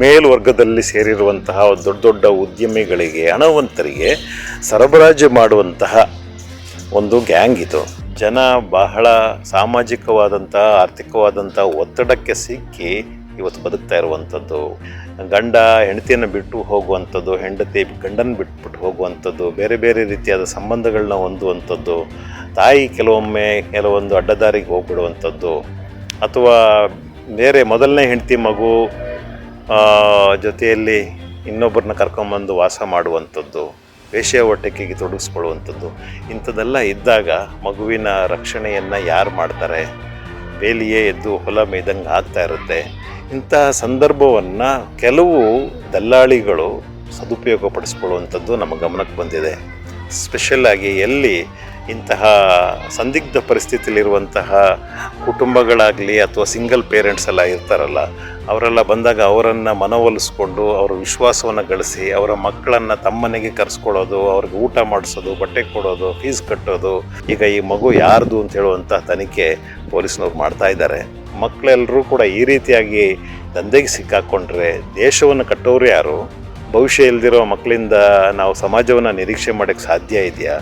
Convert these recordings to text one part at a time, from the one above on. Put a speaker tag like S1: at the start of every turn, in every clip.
S1: ಮೇಲ್ವರ್ಗದಲ್ಲಿ ಸೇರಿರುವಂತಹ ದೊಡ್ಡ ದೊಡ್ಡ ಉದ್ಯಮಿಗಳಿಗೆ ಹಣವಂತರಿಗೆ ಸರಬರಾಜು ಮಾಡುವಂತಹ ಒಂದು ಗ್ಯಾಂಗ್ ಇದು. ಜನ ಬಹಳ ಸಾಮಾಜಿಕವಾದಂತಹ ಆರ್ಥಿಕವಾದಂಥ ಒತ್ತಡಕ್ಕೆ ಸಿಕ್ಕಿ ಇವತ್ತು ಬದುಕ್ತಾ ಇರುವಂಥದ್ದು. ಗಂಡ ಹೆಂಡತಿಯನ್ನು ಬಿಟ್ಟು ಹೋಗುವಂಥದ್ದು, ಹೆಂಡತಿ ಗಂಡನ ಬಿಟ್ಬಿಟ್ಟು ಹೋಗುವಂಥದ್ದು, ಬೇರೆ ಬೇರೆ ರೀತಿಯಾದ ಸಂಬಂಧಗಳನ್ನ ಹೊಂದುವಂಥದ್ದು, ತಾಯಿ ಕೆಲವೊಮ್ಮೆ ಕೆಲವೊಂದು ಅಡ್ಡದಾರಿಗೆ ಹೋಗ್ಬಿಡುವಂಥದ್ದು, ಅಥವಾ ಬೇರೆ ಮೊದಲನೇ ಹೆಂಡತಿ ಮಗು ಜೊತೆಯಲ್ಲಿ ಇನ್ನೊಬ್ಬರನ್ನ ಕರ್ಕೊಂಬಂದು ವಾಸ ಮಾಡುವಂಥದ್ದು, ವೇಶ್ಯ ಹೊಟ್ಟೆಕಿಗೆ ತೊಡಗಿಸ್ಕೊಳ್ಳುವಂಥದ್ದು, ಇಂಥದ್ದೆಲ್ಲ ಇದ್ದಾಗ ಮಗುವಿನ ರಕ್ಷಣೆಯನ್ನು ಯಾರು ಮಾಡ್ತಾರೆ? ಬೇಲಿಯೇ ಎದ್ದು ಹೊಲ ಮೇಯ್ದಂಗೆ ಆಗ್ತಾ ಇರುತ್ತೆ. ಇಂತಹ ಸಂದರ್ಭವನ್ನು ಕೆಲವು ದಲ್ಲಾಳಿಗಳು ಸದುಪಯೋಗಪಡಿಸ್ಕೊಳ್ಳುವಂಥದ್ದು ನಮ್ಮ ಗಮನಕ್ಕೆ ಬಂದಿದೆ. ಸ್ಪೆಷಲ್ಲಾಗಿ ಎಲ್ಲಿ ಇಂತಹ ಸಂದಿಗ್ಧ ಪರಿಸ್ಥಿತಿಯಲ್ಲಿರುವಂತಹ ಕುಟುಂಬಗಳಾಗಲಿ ಅಥವಾ ಸಿಂಗಲ್ ಪೇರೆಂಟ್ಸ್ ಎಲ್ಲ ಇರ್ತಾರಲ್ಲ, ಅವರೆಲ್ಲ ಬಂದಾಗ ಅವರನ್ನು ಮನವೊಲಿಸ್ಕೊಂಡು ಅವರ ವಿಶ್ವಾಸವನ್ನು ಗಳಿಸಿ, ಅವರ ಮಕ್ಕಳನ್ನು ತಮ್ಮನೆಗೆ ಕರೆಸ್ಕೊಳ್ಳೋದು, ಅವ್ರಿಗೆ ಊಟ ಮಾಡಿಸೋದು, ಬಟ್ಟೆ ಕೊಡೋದು ಫೀಸ್ ಕಟ್ಟೋದು, ಈಗ ಈ ಮಗು ಯಾರ್ದು ಅಂತ ಹೇಳುವಂಥ ತನಿಖೆ ಪೊಲೀಸ್ನವ್ರು ಮಾಡ್ತಾ ಇದ್ದಾರೆ. ಮಕ್ಕಳೆಲ್ಲರೂ ಕೂಡ ಈ ರೀತಿಯಾಗಿ ದಂಧೆಗೆ ಸಿಕ್ಕಾಕ್ಕೊಂಡ್ರೆ ದೇಶವನ್ನು ಕಟ್ಟೋರು ಯಾರು? ಭವಿಷ್ಯ ಇಲ್ದಿರೋ ಮಕ್ಕಳಿಂದ ನಾವು ಸಮಾಜವನ್ನು ನಿರೀಕ್ಷೆ ಮಾಡೋಕ್ಕೆ ಸಾಧ್ಯ ಇದೆಯಾ?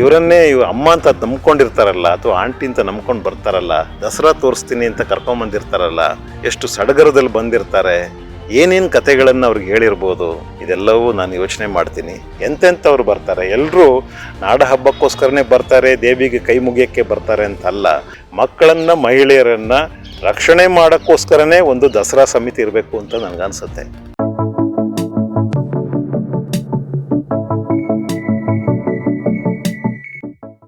S1: ಇವರನ್ನೇ ಇವ್ರ ಅಮ್ಮ ಅಂತ ನಂಬ್ಕೊಂಡಿರ್ತಾರಲ್ಲ ಅಥವಾ ಆಂಟಿ ಅಂತ ನಂಬ್ಕೊಂಡು ಬರ್ತಾರಲ್ಲ, ದಸರಾ ತೋರಿಸ್ತೀನಿ ಅಂತ ಕರ್ಕೊಂಬಂದಿರ್ತಾರಲ್ಲ ಎಷ್ಟು ಸಡಗರದಲ್ಲಿ ಬಂದಿರ್ತಾರೆ, ಏನೇನು ಕತೆಗಳನ್ನು ಅವ್ರಿಗೆ ಹೇಳಿರ್ಬೋದು, ಇದೆಲ್ಲವೂ ನಾನು ಯೋಚನೆ ಮಾಡ್ತೀನಿ. ಎಂತೆಂಥವ್ರು ಬರ್ತಾರೆ? ಎಲ್ಲರೂ ನಾಡ ಹಬ್ಬಕ್ಕೋಸ್ಕರನೇ ಬರ್ತಾರೆ, ದೇವಿಗೆ ಕೈ ಮುಗಿಯೋಕ್ಕೆ ಬರ್ತಾರೆ ಅಂತಲ್ಲ, ಮಕ್ಕಳನ್ನು, ಮಹಿಳೆಯರನ್ನು ರಕ್ಷಣೆ ಮಾಡೋಕ್ಕೋಸ್ಕರನೇ ಒಂದು ದಸರಾ ಸಮಿತಿ ಇರಬೇಕು ಅಂತ ನನಗನ್ಸುತ್ತೆ.